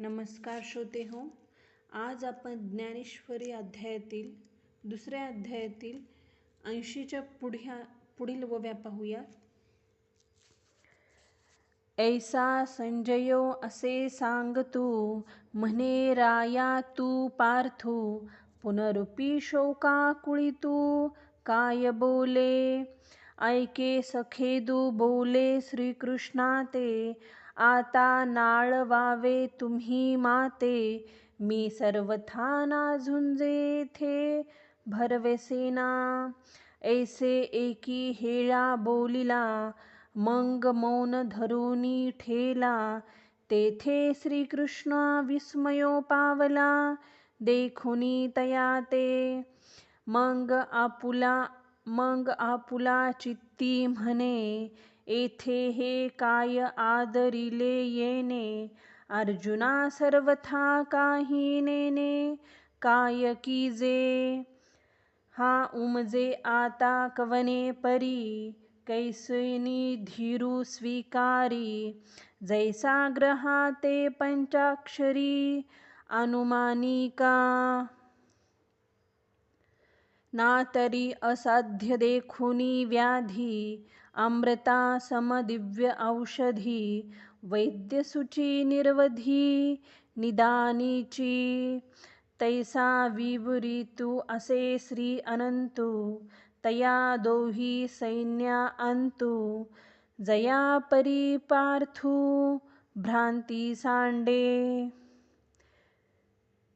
नमस्कार श्रोते हो आज आपण ज्ञानेश्वरी अध्यायातील दुसऱ्या अध्यायातील ऐंशीच्या पुढ्या पुढील वव्या पाहूया. ऐसा संजयो असे सांग तू म्हणे राया तू पार्थू पुनरुपी शोकाकुळी तू काय बोले? ऐके सखेदू बोले श्रीकृष्णा ते आता नाळवावे तुम्ही माते मी सर्वथा ना झुंजे थे भरवेसेना ऐसे एकी हेळा बोलिला मंग मौन धरुनी ठेला. तेथे श्रीकृष्ण विस्मयो पावला देखुनी तया ते. मग आपुला मग आपुला चित्ती म्हणे येथे हे काय आदरिले येणे? अर्जुना सर्वथा काही नेणे. काय कीजे हा उमजे आता कवने परी? कैसनी धीरू स्वीकारी? जैसा ग्रहाते पंचाक्षरी अनुमानिका ना तरी असाध्य देखुनी व्याधी अमृता समदिव्य औषधी वैद्यसुची निर्वधी निदानीची। तैसा विवरितू असे श्री अनंतु तया दोही सैन्या अंतु जया परी पार्थू भ्रांती सांडे।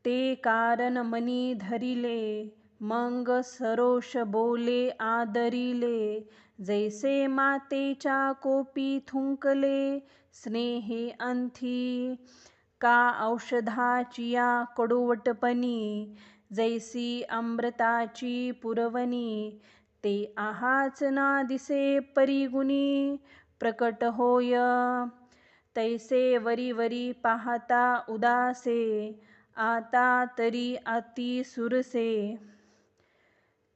ते कारण मनी धरिले मंग सरोष बोले आदरिले जैसे मातेच्या कोपी थुंकले स्नेहे अंथी का औषधाचिया कडुवटपणी जैसी अमृताची पुरवणी ते आहाच ना दिसे परिगुणी प्रकट होय. तैसे वरी वरी पाहता उदासे आता तरी अति सुरसे.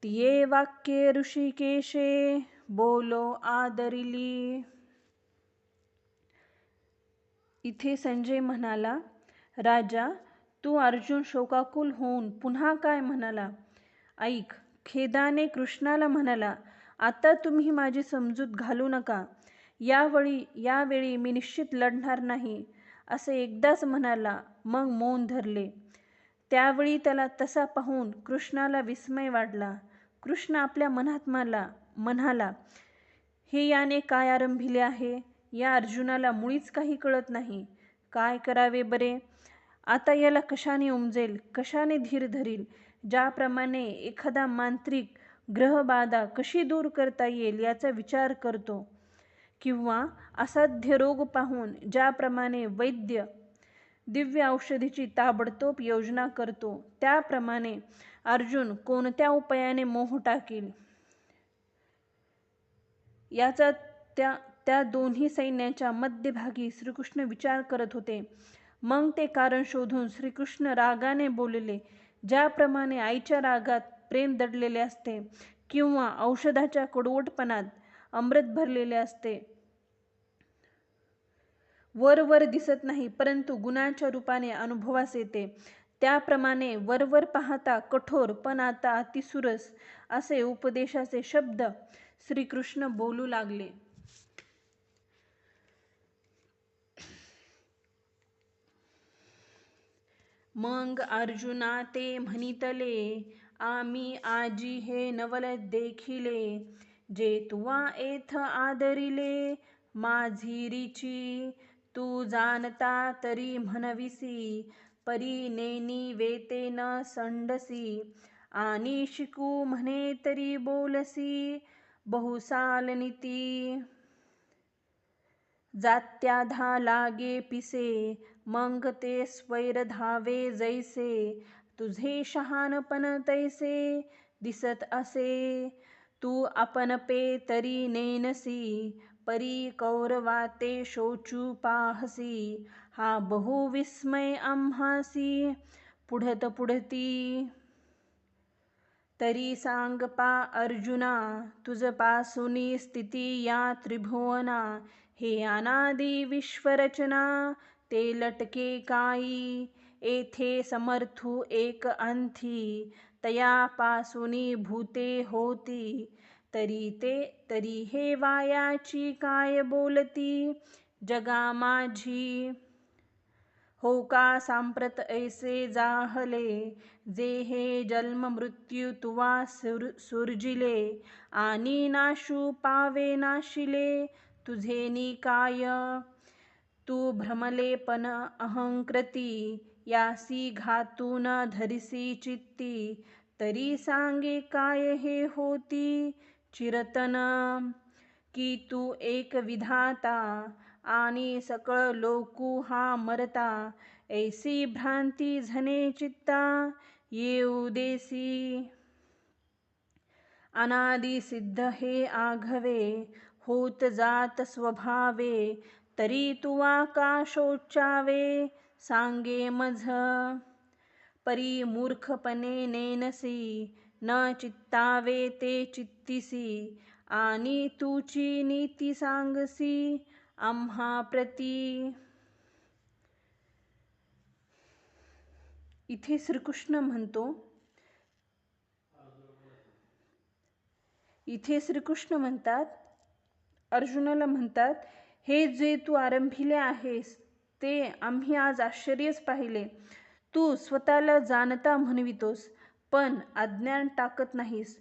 ये वाक्ये ऋषिकेशे बोलो आदरिली. इथे संजय म्हणाला राजा तू अर्जुन शोकाकुल होऊन पुन्हा काय म्हणाला? ऐक खेदाने कृष्णाला म्हणाला आता तुम्ही माझी समजूत घालू नका. यावेळी यावेळी मी निश्चित लढणार नाही. असे एकदाच म्हणाला मग मौन धरले. त्यावेळी त्याला तसा पाहून कृष्णाला विस्मय वाढला कृष्ण आपल्या मनात्माला म्हणाला हे याने काय आरंभिले आहे? या अर्जुनाला मुळीच काही कळत नाही. काय करावे बरे? आता याला कशाने उमजेल? कशाने धीर धरील? ज्याप्रमाणे एखादा मांत्रिक ग्रहबाधा कशी दूर करता येईल याचा विचार करतो किंवा असाध्य रोग पाहून ज्याप्रमाणे वैद्य दिव्य औषधीची ताबडतोब योजना करतो. त्याप्रमाणे अर्जुन कोणत्या उपायाने मोह टाकेल? याचा त्या त्या दोन्ही सैन्याच्या मध्यभागी श्रीकृष्ण विचार करत होते. मग ते कारण शोधून श्रीकृष्ण रागाने बोलले ज्याप्रमाणे आईच्या रागात प्रेम दडलेले असते किंवा औषधाच्या कडवटपणात अमृत भरलेले असते वर वर दिसत नाही परंतु गुणाच्या रूपाने अनुभवास येते. त्याप्रमाणे वरवर पाहता कठोर पण आता अतिसुरस असे उपदेशाचे शब्द श्रीकृष्ण बोलू लागले. मग अर्जुना ते म्हणितले आम्ही आजी हे नवल देखिले जे तुवा एथ आदरिले माझिरीची तू जाणता तरी म्हणविसी परी नेनी वेते न संडसी आणि शिकू म्हणे तरी बोलसी बहुसाल जात्या जात्याधा लागे पिसे मग ते स्वैर धावे जैसे तुझे शहाणपण तैसे दिसत असे. तू आपण पे तरी नेनसी परी कौरवाते शोचू पाहसी हा बहुविस्मय आम्हासी. पुढत पुढती. तरी सांग पा अर्जुना तुझ पासुनी स्थिती या त्रिभुवना. हे अनादी विश्वरचना ते लटके काई. येथे समर्थू एक अंथी तयापासुनी भूते होती. तरी ते तरी हे वायाची काय बोलती? जगा माझी. हो का सांप्रत ऐसे जाहले? जे हे जन्म मृत्यू तुवा सुर सुरजिले. आणि नाशू पावे नाशिले. तुझे निकाय तू भ्रमले पण अहंकृती. यासी घातून धरिसी चित्ती. तरी सांगे काय हे होती चिरतन तू सकळ लोकू हा मरता। ऐसी भ्रांती झने चित्ता येऊ देसी अनादि सिद्ध हे आघवे होत जात स्वभावे तरी तुवा का शोचावे सांगे मझ। परी मूर्खपणे नेनसी न चित्तावे ते चित्तिसी आणि तुची नीती सांगसी आम्हा प्रती. इथे श्रीकृष्ण म्हणतो इथे श्रीकृष्ण म्हणतात अर्जुनाला म्हणतात हे जे तू आरंभिले आहेस ते आम्ही आज आश्चर्यच पाहिले. तू स्वतःला जाणता म्हणवितोस. पण अज्ञान टाकत नाहीस.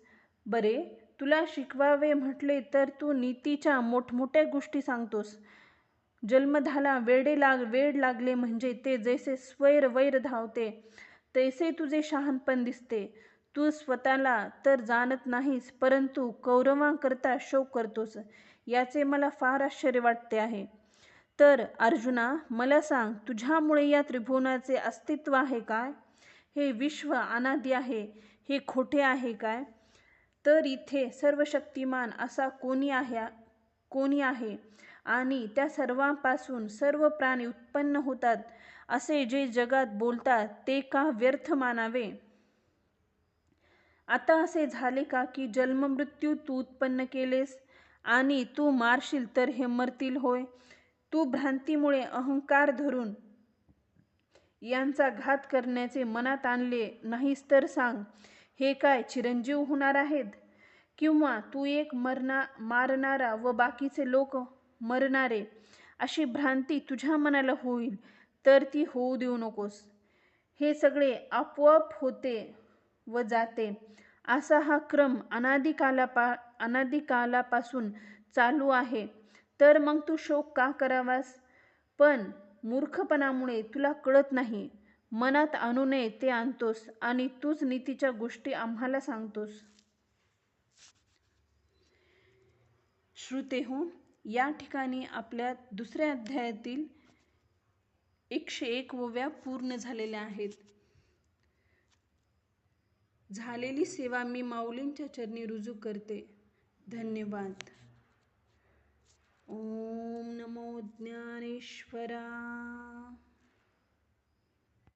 बरे तुला शिकवावे म्हटले तर तू नीतीच्या मोठमोठ्या गोष्टी सांगतोस. जन्मधाला वेडे लाग वेड लागले म्हणजे ते जैसे स्वैर वैर धावते तैसे तुझे शहाणपण दिसते. तू स्वतःला तर जाणत नाहीस परंतु कौरवांकरता शोक करतोस. याचे मला फार आश्चर्य वाटते आहे. तर अर्जुना मला सांग तुझ्यामुळे या त्रिभुवनाचे अस्तित्व आहे काय? हे विश्व अनादी आहे. हे खोटे आहे काय? तर इथे सर्व शक्तिमान असा कोणी आहे? कोणी आहे? आणि त्या सर्वांपासून सर्व प्राणी उत्पन्न होतात असे जे जगात बोलतात ते का व्यर्थ मानावे? आता असे झाले का की जन्ममृत्यू तू उत्पन्न केलेस आणि तू मारशील तर हे मरतील होय? तू भ्रांतीमुळे अहंकार धरून यांचा घात करण्याचे मनात आणले नाहीस तर सांग हे काय चिरंजीव होणार आहेत? किंवा तू एक मरणा मारणारा व बाकीचे लोक मरणारे अशी भ्रांती तुझ्या मनाला होईल तर ती होऊ देऊ नकोस. हे सगळे आपोआप होते व जाते. असा हा क्रम अनादिकालापा अनादिकालापासून चालू आहे. तर मग तू शोक का करावास? पण मूर्खपणामुळे तुला कळत नाही. मनात आणू नये ते आणतोस आणि तूच नीतीच्या गोष्टी आम्हाला सांगतोस. श्रुतेहो या ठिकाणी आपल्या दुसऱ्या अध्यायातील एकशे एक ओव्या पूर्ण झालेल्या आहेत. झालेली सेवा मी माऊलींच्या चरणी रुजू करते. धन्यवाद. ओम नमो ज्ञानेश्वरा